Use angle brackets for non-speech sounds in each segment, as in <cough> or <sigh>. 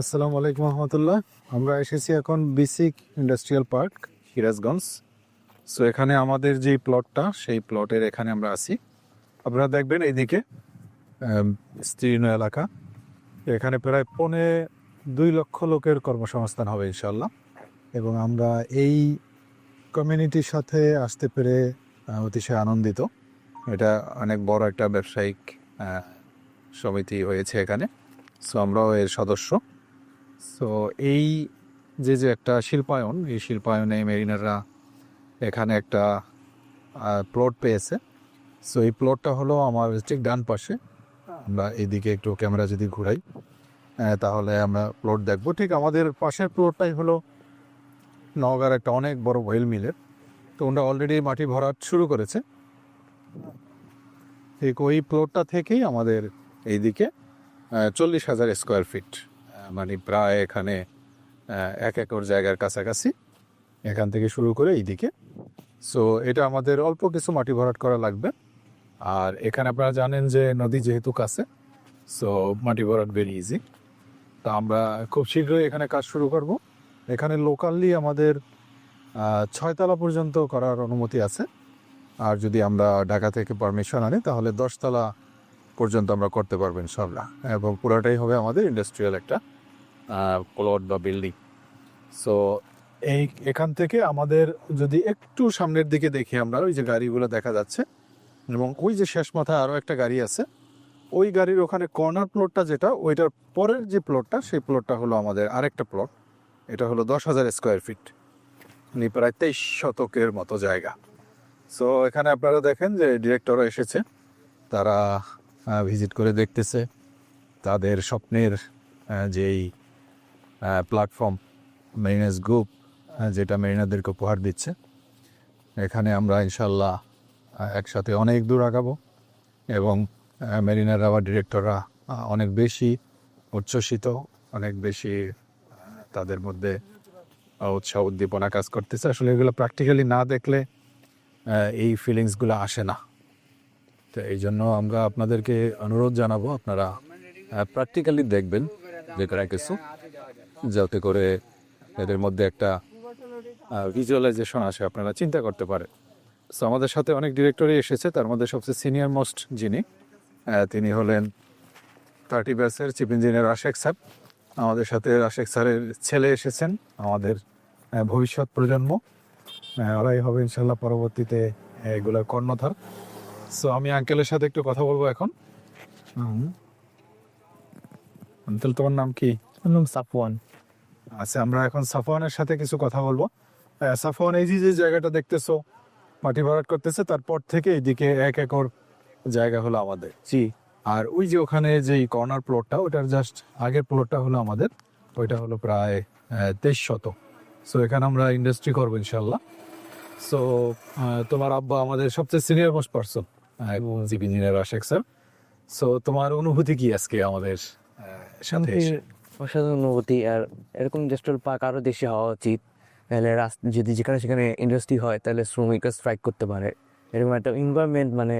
আসসালামু আলাইকুম রহমতুল্লাহ। আমরা এসেছি এখন BSCIC industrial park Sirajganj. So এখানে আমাদের যে প্লটটা সেই প্লটের এখানে আমরা আছি। আপনারা দেখবেন এইদিকে বিস্তীর্ণ এলাকা। এখানে প্রায় পৌনে দুই লক্ষ লোকের কর্মসংস্থান হবে ইনশাল্লাহ এবং আমরা এই কমিউনিটির সাথে আসতে পেরে অতিশয় আনন্দিত। এটা অনেক বড় একটা ব্যবসায়িক সমিতি হয়েছে এখানে। সো আমরাও এর সদস্য। সো এই যে যে একটা শিল্পায়ন, এই শিল্পায়নে মেরিনাররা এখানে একটা প্লট পেয়েছে। সো এই প্লটটা হলো আমার ঠিক ডান পাশে। আমরা এইদিকে একটু ক্যামেরা যদি ঘুরাই তাহলে আমরা প্লট দেখব। ঠিক আমাদের পাশের প্লটটাই হলো নওগাঁর একটা অনেক বড় ওয়েল মিলের তো ওরা অলরেডি মাটি ভরাট শুরু করেছে। ঠিক ওই প্লটটা থেকেই আমাদের এইদিকে চল্লিশ হাজার স্কোয়ার ফিট মানে প্রায় এখানে এক একর জায়গার কাছাকাছি এখান থেকে শুরু করে এইদিকে। সো এটা আমাদের অল্প কিছু মাটি ভরাট করা লাগবে। আর এখানে আপনারা জানেন যে নদী যেহেতু কাছে সো মাটি ভরাট ভেরি ইজি তা আমরা খুব শীঘ্রই এখানে কাজ শুরু করব। এখানে লোকালি আমাদের ছয়তলা পর্যন্ত করার অনুমতি আছে। আর যদি আমরা ঢাকা থেকে পারমিশন আনি, তাহলে দশতলা পর্যন্ত আমরা করতে পারবেন সবরা এবং পুরোটাই হবে আমাদের ইন্ডাস্ট্রিয়াল একটা প্লট বা বিল্ডিং। সো এই এখান থেকে আমাদের যদি একটু সামনের দিকে দেখি আমরা, ওই যে গাড়িগুলো দেখা যাচ্ছে, এবং ওই যে শেষ মাথায় আরও একটা গাড়ি আছে, ওই গাড়ির ওখানে কর্নার প্লটটা যেটা, ওইটার পরের যে প্লটটা, সেই প্লটটা হলো আমাদের আরেকটা প্লট। এটা হলো দশ হাজার স্কোয়ার ফিট মানে প্রায় তেইশ শতকের মতো জায়গা। সো এখানে আপনারা দেখেন যে ডিরেক্টরও এসেছে, তারা ভিজিট করে দেখতেছে, তাদের স্বপ্নের যেই প্ল্যাটফর্ম মেরিনাস গ্রুপ যেটা মেরিনাদেরকে উপহার দিচ্ছে। এখানে আমরা ইনশাল্লাহ একসাথে অনেক দূর আগাবো এবং মেরিনার আবার ডিরেক্টররা অনেক বেশি উচ্ছ্বসিত, অনেক বেশি তাদের মধ্যে উৎসাহ উদ্দীপনা কাজ করতেছে। আসলে এগুলো প্র্যাকটিক্যালি না দেখলে এই ফিলিংসগুলো আসে না। তো এই জন্য আমরা আপনাদেরকে অনুরোধ জানাব, আপনারা প্র্যাকটিক্যালি দেখবেন, যে কিছু। যাতে করে এদের মধ্যে একটা ভিজুয়ালাইজেশন আসে, আপনারা চিন্তা করতে পারেন। সো আমাদের সাথে অনেক ডিরেক্টরই এসেছে, তার মধ্যে সবচেয়ে সিনিয়র মোস্ট যিনি তিনি হলেন থার্টি ব্যাসের চিফ ইঞ্জিনিয়ার রাশেক স্যার। আমাদের সাথে রাশেক স্যারের ছেলে এসেছেন, আমাদের ভবিষ্যৎ প্রজন্ম। ওরাই হবে ইনশাল্লাহ পরবর্তীতে এগুলোর কর্ণধার। সো আমি আঙ্কেলের সাথে একটু কথা বলব এখন। আঙ্কেল তোমার নাম কি? নাম সাফওয়ান। আচ্ছা আমরা এখন সাফওয়ানের সাথে কিছু কথা বলব। সাফওয়ান এই যে যে জায়গাটা দেখতেছো মাটি ভরাট করতেছে তারপর থেকে এইদিকে এক একর জায়গা হলো আমাদের। জি। আর ওই যে ওখানে যে কর্নার প্লটটা ওটার জাস্ট আগের প্লটটা হলো আমাদের ওইটা হলো প্রায় তেইশ শত সো এখানে আমরা ইন্ডাস্ট্রি করব ইনশাল্লাহ সো তোমার আব্বা আমাদের সবচেয়ে senior most person engineer Ashek sir so তোমার অনুভূতি কি আজকে আমাদের সাথে? অসাধারণ অনুভূতি আর এরকম ইন্ডাস্ট্রিয়াল পার্ক আরও দেশে হওয়া উচিত। তাহলে রাস্তা যদি যেখানে সেখানে ইন্ডাস্ট্রি হয়, তাহলে শ্রমিকরা স্ট্রাইক করতে পারে। এরকম একটা এনভায়রনমেন্ট মানে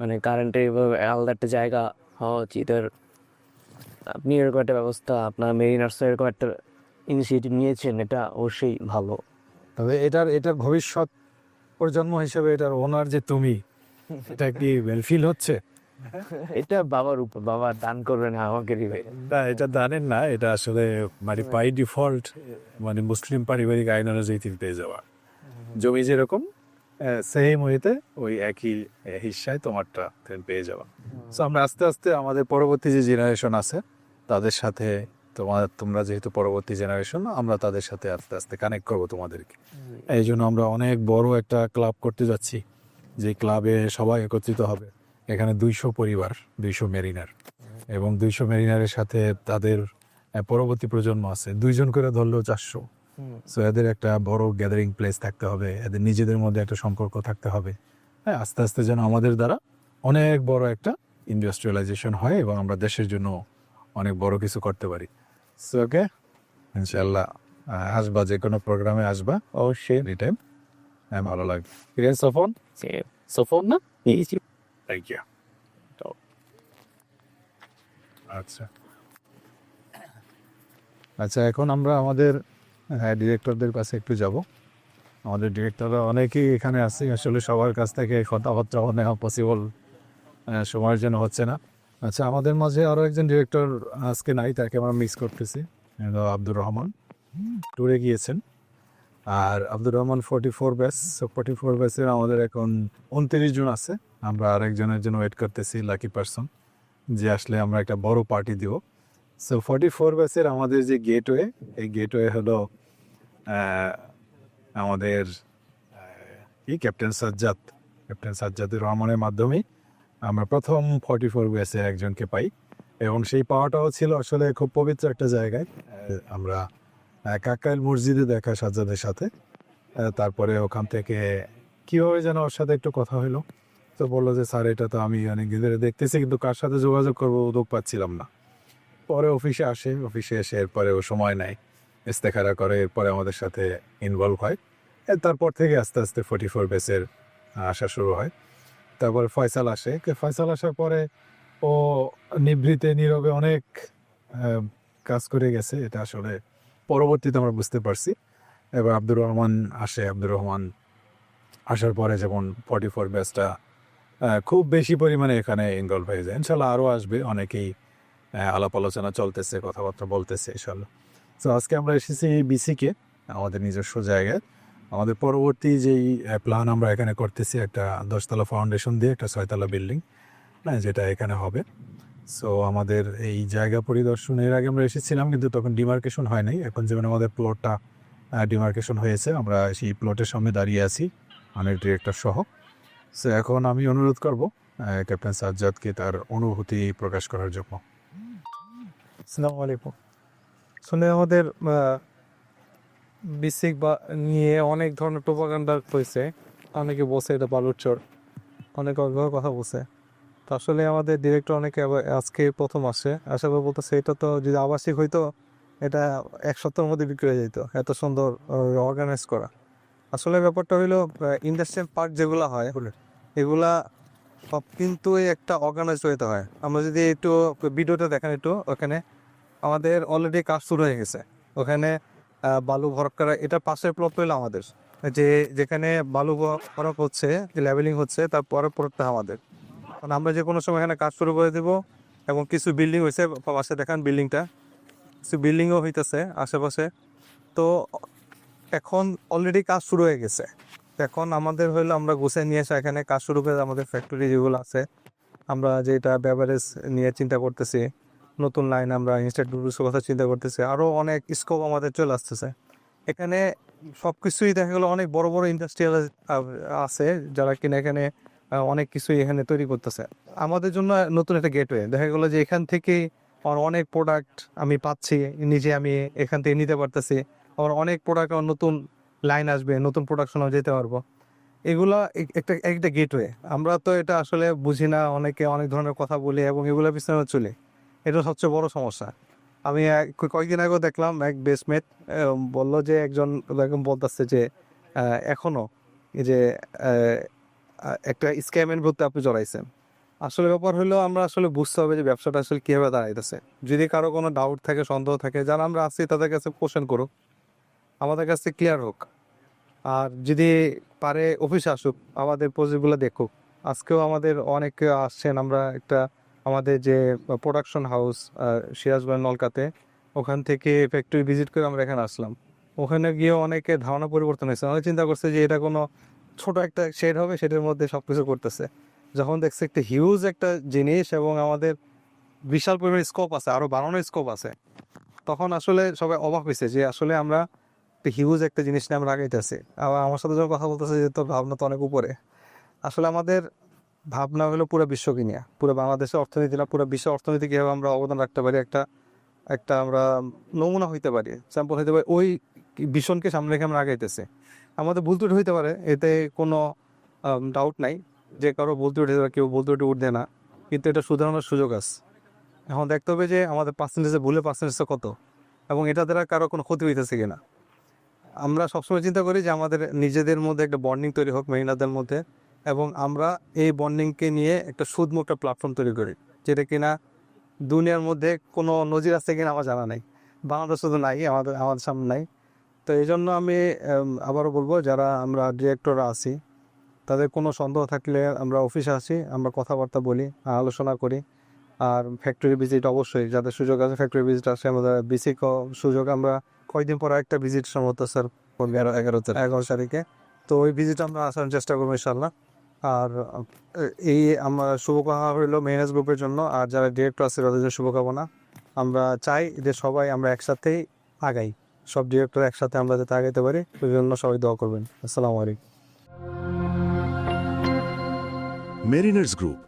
মানে কারেন্টের আলাদা একটা জায়গা হওয়া উচিত। আর আপনি এরকম একটা ব্যবস্থা, আপনার মেরিনার্স এরকম একটা ইনিশিয়েটিভ নিয়েছেন, এটা অবশ্যই ভালো। তবে এটার এটার ভবিষ্যৎ প্রজন্ম হিসেবে এটার ওনার যে তুমি, এটা কি ফিল হচ্ছে? <laughs> এটা বাবার উপর বাবা দান করবেন আমাকে না এটা জানেন না এটা আসলে মানে বাই ডিফল্ট মানে মুসলিম পারিবারিক আইন অনুযায়ী পেয়ে যাওয়া। জমি যেরকম সেম ওয়েতে ওই একই আহ, হিস্সায় তোমারটা পেয়ে যাওয়া সো আমরা আস্তে আস্তে আমাদের পরবর্তী যে জেনারেশন আছে তাদের সাথে তোমার তোমরা যেহেতু পরবর্তী জেনারেশন আমরা তাদের সাথে আস্তে আস্তে কানেক্ট করব তোমাদেরকে। এই জন্য আমরা অনেক বড় একটা ক্লাব করতে যাচ্ছি যে ক্লাবে সবাই একত্রিত হবে। এখানে দুইশো পরিবার দুইশো মেরিনার এবং দুইশো মেরিনারের সাথে তাদের পরবর্তী প্রজন্ম আছে। দুইজন করে ধরলেও চারশো। সো এদের একটা বড় গ্যাদারিং প্লেস থাকতে হবে এদের নিজেদের মধ্যে একটা সম্পর্ক থাকতে হবে। হ্যাঁ আস্তে আস্তে যেন আমাদের দ্বারা অনেক বড় একটা ইন্ডাস্ট্রিয়ালাইজেশন হয় এবং আমরা দেশের জন্য অনেক বড় কিছু করতে পারি। সো ওকে ইনশাল্লাহ আসবা যে কোনো প্রোগ্রামে আসবা অবশ্যই এনি টাইম হ্যাঁ ভালো লাগবে। সফন সফর না? থ্যাংক ইউ আচ্ছা আচ্ছা এখন আমরা আমাদের ডিরেক্টরদের কাছে একটু যাব। আমাদের ডিরেক্টররা অনেকেই এখানে আছে আসলে সবার কাছ থেকে কথাবার্তা নেওয়া পসিবল সময়ের জন্য হচ্ছে না। আচ্ছা আমাদের মাঝে আরও একজন ডিরেক্টর আজকে নাই তাকে আমরা মিস করতেছি। আব্দুর রহমান। ট্যুরে গিয়েছেন। আর Abdur Rahman forty four batch forty four ব্যাচের আমাদের এখন উনত্রিশ জন আছে। আমরা আরেকজনের জন্য ওয়েট করতেছি লাকি পারসন যে আসলে আমরা একটা বড় পার্টি দিব। সো ফর্টি ফোর ব্যাচের আমাদের যে গেটওয়ে এই গেটওয়ে হলো আমাদের কি? ক্যাপ্টেন সাজ্জাদ। ক্যাপ্টেন সাজ্জাদুর রহমানের মাধ্যমেই আমরা প্রথম ফর্টি ফোর ব্যাচের একজনকে পাই। এবং সেই পাওয়াটাও ছিল আসলে খুব পবিত্র একটা জায়গায়। আমরা কাকাইল মসজিদে দেখা সাজ্জাদের সাথে। তারপরে ওখান থেকে কীভাবে যেন ওর সাথে একটু কথা হলো। তো বলল যে, স্যার, এটা তো আমি অনেক ধরে দেখতেছি, কিন্তু কার সাথে যোগাযোগ করব উদ্যোগ পাচ্ছিলাম না। পরে অফিসে আসে, অফিসে এসে এরপরে ও সময় নেয়, ইস্তেখারা করে, এরপরে আমাদের সাথে ইনভলভ হয়। তারপর থেকে আস্তে আস্তে ফোর্টি ফোর বেসের আসা শুরু হয়। তারপরে ফয়সাল আসে। ফয়সাল আসার পরে ও নিভৃতে, নীরবে অনেক কাজ করে গেছে। এটা আসলে পরবর্তীতে আমরা বুঝতে পারছি। এবার আব্দুর রহমান আসে। আব্দুর রহমান আসার পরে যেমন ফর্টি ফোর ব্যাচটা খুব বেশি পরিমাণে এখানে ইনভলভ হয়ে যায়। ইনশাল্লাহ আরও আসবে, অনেকেই আলাপ আলোচনা চলতেছে, কথাবার্তা বলতেছে ইনশাল্লাহ তো আজকে আমরা এসেছি বিসিকে আমাদের নিজস্ব জায়গায়। আমাদের পরবর্তী যেই প্ল্যান আমরা এখানে করতেছি, একটা দশতলা ফাউন্ডেশন দিয়ে একটা ছয়তলা বিল্ডিং হ্যাঁ যেটা এখানে হবে। সো আমাদের এই জায়গা পরিদর্শনের আগে আমরা এসেছিলাম, কিন্তু তখন ডিমার্কেশন হয় নাই। এখন যেমন আমাদের প্লটটা ডিমার্কেশন হয়েছে, আমরা সেই প্লটের সামনে দাঁড়িয়ে আছি অনেক ডিরেক্টর সহ। সো এখন আমি অনুরোধ করব ক্যাপ্টেন সাজ্জাদকে তার অনুভূতি প্রকাশ করার জন্য। আসসালামু আলাইকুম। আসলে আমাদের বিসিক বা নিয়ে অনেক ধরনের প্রোপাগান্ডা হয়েছে। অনেকে বসে এটা বালুচর অনেকে অনেকভাবে কথা বলছে। তো আসলে আমাদের ডিরেক্টর অনেকে আজকে প্রথম আসে আশা করে বলতেছে, এটা তো যদি আবাসিক হইতো, এটা এক সপ্তাহের মধ্যে বিক্রি হয়ে যেত এত সুন্দর অর্গানাইজ করা। আসলে ব্যাপারটা হইল ইন্ডাস্ট্রিয়াল পার্ক যেগুলো হয় এগুলা সব কিন্তু একটা অর্গানাইজ হইতে হয়। আমরা যদি একটু ভিডিওটা দেখেন একটু ওখানে আমাদের অলরেডি কাজ শুরু হয়ে গেছে। ওখানে বালু ভরক করা এটা পাশের প্লট হইল আমাদের। যে যেখানে বালু ভরক হচ্ছে যে লেভেলিং হচ্ছে তার পরের প্লটটা আমাদের। কারণ আমরা যে কোনো সময় এখানে কাজ শুরু করে দেব এবং কিছু বিল্ডিং হয়েছে পাশে দেখান বিল্ডিংটা কিছু বিল্ডিংও হইতেছে আশেপাশে। তো এখন অলরেডি কাজ শুরু হয়ে গেছে। এখন আমাদের হইল আমরা গুছিয়ে নিয়ে এসে এখানে কাজ শুরু করে আমাদের ফ্যাক্টরি যেগুলো আছে, আমরা যেটা ব্যাভারেজ নিয়ে চিন্তা করতেছি, নতুন লাইন আমরা ইনস্টিটিউটের কথা চিন্তা করতেছি আরও অনেক স্কোপ আমাদের চলে আসতেছে। এখানে সব কিছুই দেখা গেলো অনেক বড় বড় ইন্ডাস্ট্রিয়াল আছে, যারা কিনা এখানে অনেক কিছুই এখানে তৈরি করতেছে। আমাদের জন্য নতুন একটা গেটওয়ে দেখা গেলো যে এখান থেকেই আমার অনেক প্রোডাক্ট আমি পাচ্ছি, নিজে আমি এখান থেকে নিতে পারতেছি। আমার অনেক প্রোডাক্ট নতুন লাইন আসবে নতুন প্রোডাকশনও যেতে পারব। এগুলা এক- একটা একটা গেটওয়ে আমরা তো এটা আসলে বুঝি না অনেকে অনেক ধরনের কথা বলি এবং এগুলো পিছনে চলে। এটা সবচেয়ে বড় সমস্যা। আমি কয়েকদিন আগেও দেখলাম এক বেসমেট বলল যে একজন এরকম বলতেছে যে আহ, এখনও যে একটা স্ক্যামের প্রতি আপনি জড়াইছেন। আসলে ব্যাপার হলো আমরা আসলে বুঝতে হবে যে ব্যবসাটা আসলে কীভাবে দাঁড়াইতেছে। যদি কারও কোনো ডাউট থাকে সন্দেহ থাকে যারা আমরা আছি তাদের কাছে কোশ্চেন করুক। আমাদের কাছে ক্লিয়ার হোক। আর যদি পারে অফিসে আসুক, আমাদের প্রজেক্টগুলো দেখুক। আজকেও আমাদের অনেকে আসছেন, আমরা একটা আমাদের যে প্রোডাকশন হাউস সিরাজগঞ্জ নলকাতে, ওখান থেকে ফ্যাক্টরি ভিজিট করে আমরা এখানে আসলাম। ওখানে গিয়ে অনেকে ধারণা পরিবর্তন হয়েছে। অনেকে চিন্তা করছে যে এটা কোনো ছোট একটা শেড হবে সেটার মধ্যে সব কিছু করতেছে। যখন দেখছে একটা হিউজ একটা জিনিস এবং আমাদের বিশাল পরিমাণ স্কোপ আছে আরও বাড়ানোর স্কোপ আছে, তখন আসলে সবাই অবাক হয়েছে যে আসলে আমরা একটা হিউজ একটা জিনিস নিয়ে আমরা আগাইতেছি। আবার আমার সাথে যখন কথা বলতেছে যে তোর ভাবনা তো অনেক উপরে। আসলে আমাদের ভাবনা হলো পুরো বিশ্বকে নিয়ে। পুরো বাংলাদেশের অর্থনীতি না, পুরো বিশ্ব অর্থনীতি কীভাবে আমরা অবদান রাখতে পারি, একটা একটা আমরা নমুনা হইতে পারি। স্যাম্পল হইতে পারি, ওই ভীষণকে সামনে রেখে আমরা আগাইতেছি। আমাদের ভুল ত্রুটি হইতে পারে, এতে কোনো ডাউট নাই। যে কারও ভুল ত্রুটি হইতে পারে, কেউ ভুল ত্রুটি উঠবে না। কিন্তু এটা শুধরানোর সুযোগ আছে। এখন দেখতে হবে যে আমাদের পার্সেন্টেজে ভুলের পার্সেন্টেজটা কত? এবং এটা দ্বারা কারও কোনো ক্ষতি হইতেছে কিনা। আমরা সবসময় চিন্তা করি যে আমাদের নিজেদের মধ্যে একটা বন্ডিং তৈরি হোক মেহিনাদের মধ্যে এবং আমরা এই বন্ডিংকে নিয়ে একটা সুদমুক্ত প্ল্যাটফর্ম তৈরি করি, যেটা কিনা দুনিয়ার মধ্যে কোনো নজির আছে কিনা আমার জানা নাই। বাংলাদেশ শুধু নাই, আমাদের আমাদের সামনে নাই। তো এই জন্য আমি আবারও বলব, যারা আমরা ডিরেক্টররা আছি, তাদের কোনো সন্দেহ থাকলে আমরা অফিসে আসি আমরা কথাবার্তা বলি, আলোচনা করি। আর ফ্যাক্টরি ভিজিট অবশ্যই, যাদের সুযোগ আছে ফ্যাক্টরি ভিজিট আসে, আমাদের বেসিক সুযোগ আমরা কয়দিন পর একটা ভিজিট সম্ভবত স্যার এগারো এগারো তারিখ। এগারো তারিখে। তো ওই ভিজিট আমরা আসার চেষ্টা করব ইনশাল্লাহ আর এই আমার শুভকামনা হইল মেহনাজ গ্রুপের জন্য। আর যারা ডিরেক্টর আছে তাদের জন্য শুভকামনা। আমরা চাই যে সবাই আমরা একসাথেই আগাই। সব ডিরেক্টর একসাথে আমরা যাতে আগাইতে পারি ওই জন্য সবাই দোয়া করবেন। আসসালামু আলাইকুম। Mariners Group,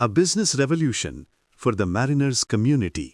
a business revolution for the mariners community.